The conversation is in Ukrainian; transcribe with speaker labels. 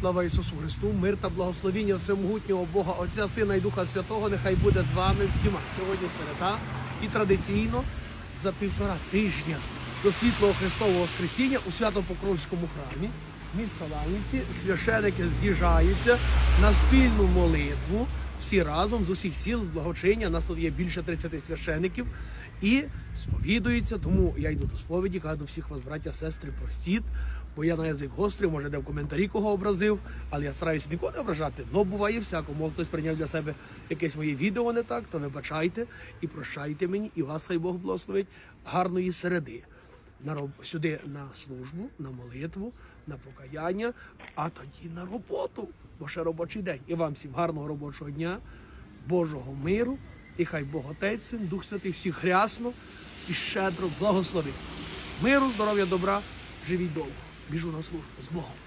Speaker 1: Слава Ісусу Христу, мир та благословіння всемогутнього Бога, Отця, Сина і Духа Святого, нехай буде з вами всіма. Сьогодні середа і традиційно за півтора тижня до світлого Христового Воскресіння у Свято-Покровському храмі міста Лавниці священики з'їжджаються на спільну молитву всі разом з усіх сіл, з благочиння. Нас тут є більше 30 священиків і сповідуються. Тому я йду до сповіді, кажу всіх вас, браття, сестри, простіть, бо я на язик гострий, може, де в коментарі кого образив, але я стараюся нікого не ображати. Ну, буває всякому. Хтось прийняв для себе якесь моє відео не так, то вибачайте і прощайте мені, і вас хай Бог благословить гарної середи на роб... сюди на службу, на молитву, на покаяння, а тоді на роботу, бо ще робочий день. І вам всім гарного робочого дня, Божого миру, і хай Бог Отець, Син, Дух Святий всіх рясно і щедро благословить. Миру, здоров'я, добра, живіть довго. Біжу на службу з Богом.